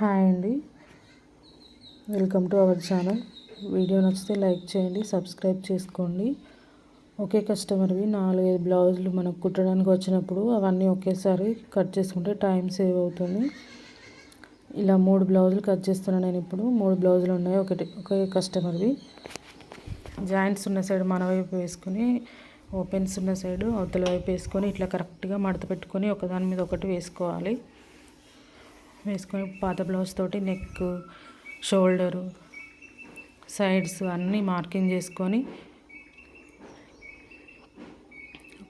Hi అండి. Welcome to our channel. Video నచ్చితే like చేయండి సబ్స్క్రైబ్ చేసుకోండి. ఒకే కస్టమర్వి నాలుగైదు బ్లౌజులు మనకు కుట్టడానికి వచ్చినప్పుడు అవన్నీ ఒకేసారి కట్ చేసుకుంటే టైం సేవ్ అవుతుంది. ఇలా మూడు బ్లౌజులు కట్ చేస్తున్నాను నేను ఇప్పుడు. మూడు బ్లౌజులు ఉన్నాయి ఒకటి ఒకే కస్టమర్వి. జాయింట్స్ ఉన్న సైడ్ మన వైపు వేసుకొని ఓపెన్స్ ఉన్న సైడ్ అవతల వైపు వేసుకొని ఇట్లా కరెక్ట్గా మడత పెట్టుకొని ఒకదాని మీద ఒకటి వేసుకోవాలి. వేసుకొని పాత బ్లౌజ్ తోటి నెక్ షోల్డరు సైడ్స్ అన్నీ మార్కింగ్ చేసుకొని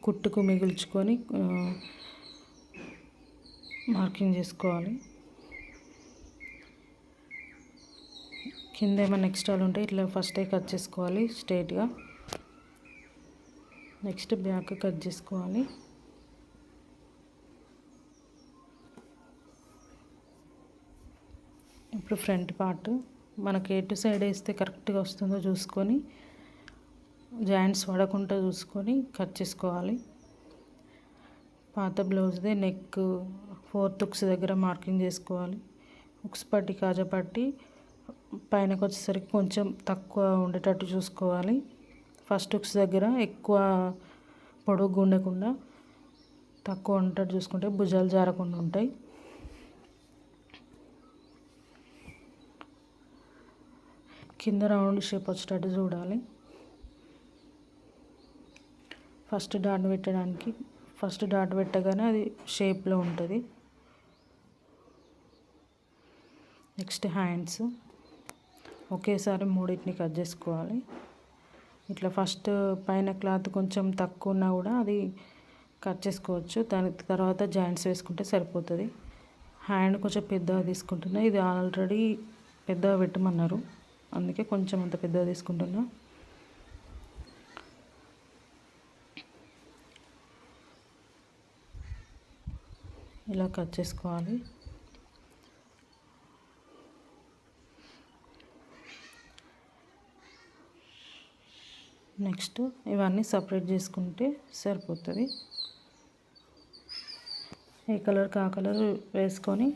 కుట్టుకు మిగుల్చుకొని మార్కింగ్ చేసుకోవాలి. కింద ఏమైనా ఎక్స్ట్రాలు ఉంటే ఇట్లా ఫస్టే కట్ చేసుకోవాలి స్ట్రైట్గా నెక్స్ట్ బ్యాక్ కట్ చేసుకోవాలి. ఇప్పుడు ఫ్రంట్ పార్ట్ మనకి ఎటు సైడ్ వేస్తే కరెక్ట్గా వస్తుందో చూసుకొని జాయింట్స్ పడకుండా చూసుకొని కట్ చేసుకోవాలి. పాత బ్లౌజ్దే నెక్ ఫోర్త్ ఉక్స్ దగ్గర మార్కింగ్ చేసుకోవాలి. ఉక్స్ పట్టి కాజా పట్టి వచ్చేసరికి కొంచెం తక్కువ ఉండేటట్టు చూసుకోవాలి. ఫస్ట్ ఉక్స్ దగ్గర ఎక్కువ పొడుగు ఉండకుండా తక్కువ ఉండేటట్టు చూసుకుంటే భుజాలు జారకుండా ఉంటాయి. కింద రౌండ్ షేప్ వచ్చేటట్టు చూడాలి. ఫస్ట్ డాట్ పెట్టడానికి ఫస్ట్ డాట్ పెట్టగానే అది షేప్లో ఉంటుంది. Next hands. ఒకేసారి మూడింటిని కట్ చేసుకోవాలి. ఇట్లా ఫస్ట్ పైన క్లాత్ కొంచెం తక్కువ ఉన్నా కూడా అది కట్ చేసుకోవచ్చు. దాని తర్వాత జాయింట్స్ వేసుకుంటే సరిపోతుంది. హ్యాండ్ కొంచెం పెద్దగా తీసుకుంటున్నా. ఇది ఆల్రెడీ పెద్దగా పెట్టమన్నారు. అందుకే కొంచెం అంత పెద్దగా తీసుకుంటున్నా. ఇలా కట్ చేసుకోవాలి. నెక్స్ట్ ఇవన్నీ సపరేట్ చేసుకుంటే సరిపోతుంది. ఏ కలర్కి ఆ కలర్ వేసుకొని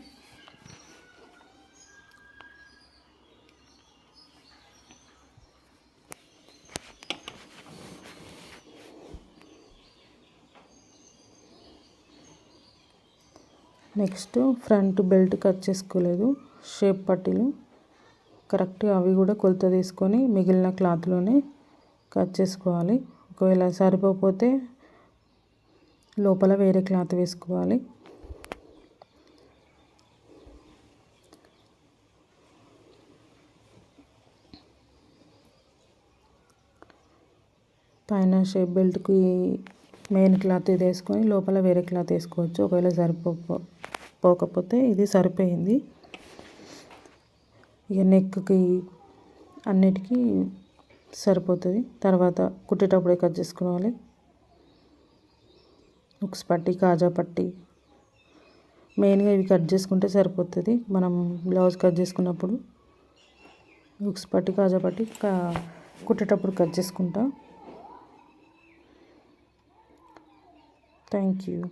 నెక్స్ట్ ఫ్రంట్ బెల్ట్ కట్ చేసుకోలేదు షేప్ పట్టీలు. కరెక్ట్గా అవి కూడా కొలత తీసుకొని మిగిలిన క్లాత్లోనే కట్ చేసుకోవాలి. ఒకవేళ సరిపోతే లోపల వేరే క్లాత్ వేసుకోవాలి. పైన షేప్ బెల్ట్కి మెయిన్ క్లాత్ ఇది వేసుకొని లోపల వేరే క్లాత్ వేసుకోవచ్చు. ఒకవేళ సరిపో పోకపోతే ఇది సరిపోయింది. ఇక నెక్కి అన్నిటికీ సరిపోతుంది. తర్వాత కుట్టేటప్పుడే కట్ చేసుకోవాలి ఉక్స్ పట్టి కాజా పట్టి. మెయిన్గా ఇవి కట్ చేసుకుంటే సరిపోతుంది. మనం బ్లౌజ్ కట్ చేసుకున్నప్పుడు ఉక్స్ పట్టి కాజా పట్టి కుట్టేటప్పుడు కట్ చేసుకుంటా. Thank you.